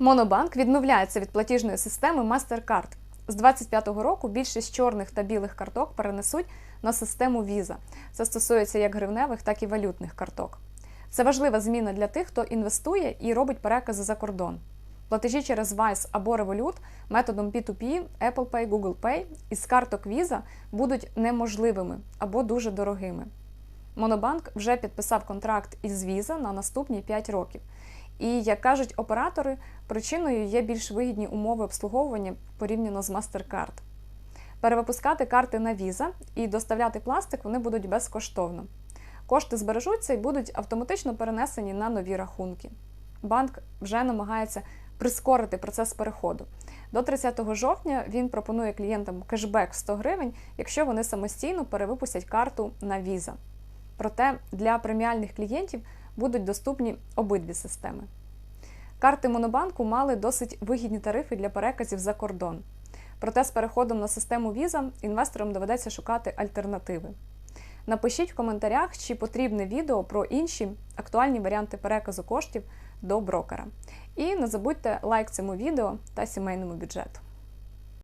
Монобанк відмовляється від платіжної системи MasterCard. З 2025 року більшість чорних та білих карток перенесуть на систему Visa. Це стосується як гривневих, так і валютних карток. Це важлива зміна для тих, хто інвестує і робить перекази за кордон. Платежі через Wise або Revolut методом P2P, Apple Pay, Google Pay із карток Visa будуть неможливими або дуже дорогими. Монобанк вже підписав контракт із Visa на наступні 5 років. І, як кажуть оператори, причиною є більш вигідні умови обслуговування порівняно з MasterCard. Перевипускати карти на Visa і доставляти пластик вони будуть безкоштовно. Кошти збережуться і будуть автоматично перенесені на нові рахунки. Банк вже намагається прискорити процес переходу. До 30 жовтня він пропонує клієнтам кешбек 100 гривень, якщо вони самостійно перевипустять карту на Visa. Проте для преміальних клієнтів будуть доступні обидві системи. Карти Монобанку мали досить вигідні тарифи для переказів за кордон. Проте з переходом на систему Visa інвесторам доведеться шукати альтернативи. Напишіть в коментарях, чи потрібне відео про інші актуальні варіанти переказу коштів до брокера. І не забудьте лайк цьому відео та сімейному бюджету.